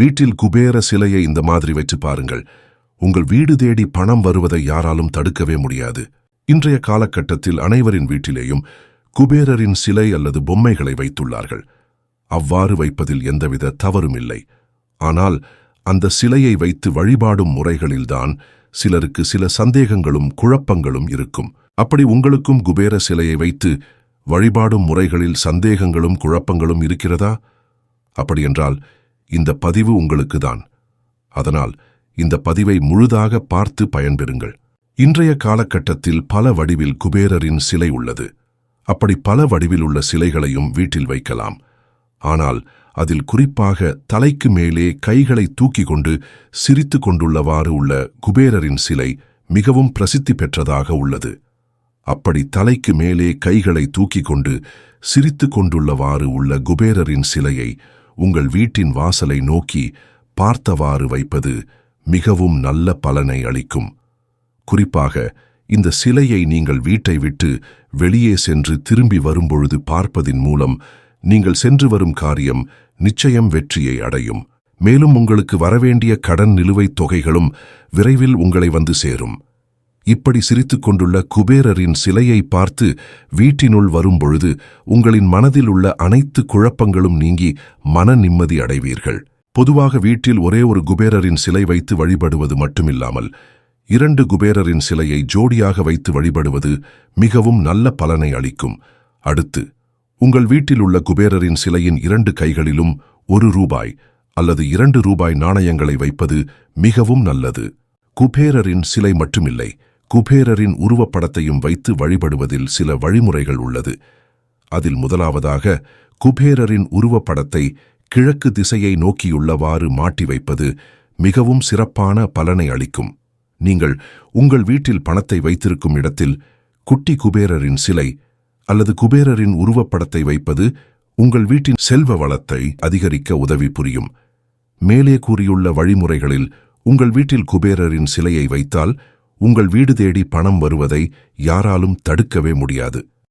வீட்டில் குபேர சிலையை இந்த மாதிரி வச்சு பாருங்கள். உங்கள் வீடு தேடி பணம் வருவதை யாராலும் தடுக்கவே முடியாது. இன்றைய காலகட்டத்தில் அனைவரின் வீட்டிலேயும் குபேரரின் சிலை அல்லது பொம்மைகளை வைத்துள்ளார்கள். அவ்வாறு வைப்பதில் எந்தவித தவறும் இல்லை. ஆனால் அந்த சிலையை வைத்து வழிபாடும் முறைகளில்தான் சிலருக்கு சில சந்தேகங்களும் குழப்பங்களும் இருக்கும். அப்படி உங்களுக்கும் குபேர சிலையை வைத்து வழிபாடும் முறைகளில் சந்தேகங்களும் குழப்பங்களும் இருக்கிறதா? அப்படியென்றால் இந்த பதிவு உங்களுக்குதான். அதனால் இந்த பதிவை முழுதாக பார்த்து பயன்பெறுங்கள். இன்றைய காலகட்டத்தில் பல வடிவில் குபேரரின் சிலை உள்ளது. அப்படி பல வடிவில் உள்ள சிலைகளையும் வீட்டில் வைக்கலாம். ஆனால் அதில் குறிப்பாக தலைக்கு மேலே கைகளை தூக்கி கொண்டு சிரித்து கொண்டுள்ளவாறு உள்ள குபேரரின் சிலை மிகவும் பிரசித்தி பெற்றதாக உள்ளது. அப்படி தலைக்கு மேலே கைகளை தூக்கி கொண்டு சிரித்து கொண்டுள்ளவாறு உள்ள குபேரரின் சிலையை உங்கள் வீட்டின் வாசலை நோக்கி பார்த்தவாறு வைப்பது மிகவும் நல்ல பலனை அளிக்கும். குறிப்பாக இந்த சிலையை நீங்கள் வீட்டை விட்டு வெளியே சென்று திரும்பி வரும்பொழுது பார்ப்பதின் மூலம் நீங்கள் சென்று வரும் காரியம் நிச்சயம் வெற்றியை அடையும். மேலும் உங்களுக்கு வரவேண்டிய கடன் நிலுவைத் தொகைகளும் விரைவில் உங்களை வந்து சேரும். இப்படி சிரித்துக் கொண்டுள்ள குபேரரின் சிலையை பார்த்து வீட்டினுள் வரும்பொழுது உங்களின் மனதில் உள்ள அனைத்து குழப்பங்களும் நீங்கி மன நிம்மதி அடைவீர்கள். பொதுவாக வீட்டில் ஒரே ஒரு குபேரரின் சிலை வைத்து வழிபடுவது மட்டுமில்லாமல் இரண்டு குபேரரின் சிலையை ஜோடியாக வைத்து வழிபடுவது மிகவும் நல்ல பலனை அளிக்கும். அடுத்து உங்கள் வீட்டில் உள்ள குபேரரின் சிலையின் இரண்டு கைகளிலும் ஒரு ரூபாய் அல்லது இரண்டு ரூபாய் நாணயங்களை வைப்பது மிகவும் நல்லது. குபேரரின் சிலை மட்டுமில்லை. குபேரரின் உருவப்படத்தையும் வைத்து வழிபடுவதில் சில வழிமுறைகள் உள்ளது. அதில் முதலாவதாக குபேரரின் உருவப்படத்தை கிழக்கு திசையை நோக்கியுள்ளவாறு மாட்டி வைப்பது மிகவும் சிறப்பான பலனை அளிக்கும். நீங்கள் உங்கள் வீட்டில் பணத்தை வைத்திருக்கும் இடத்தில் குட்டி குபேரரின் சிலை அல்லது குபேரரின் உருவப்படத்தை வைப்பது உங்கள் வீட்டின் செல்வ வளத்தை அதிகரிக்க உதவி புரியும். மேலே கூறியுள்ள வழிமுறைகளில் உங்கள் வீட்டில் குபேரரின் சிலையை வைத்தால் உங்கள் வீடு தேடி பணம் வருவதை யாராலும் தடுக்கவே முடியாது.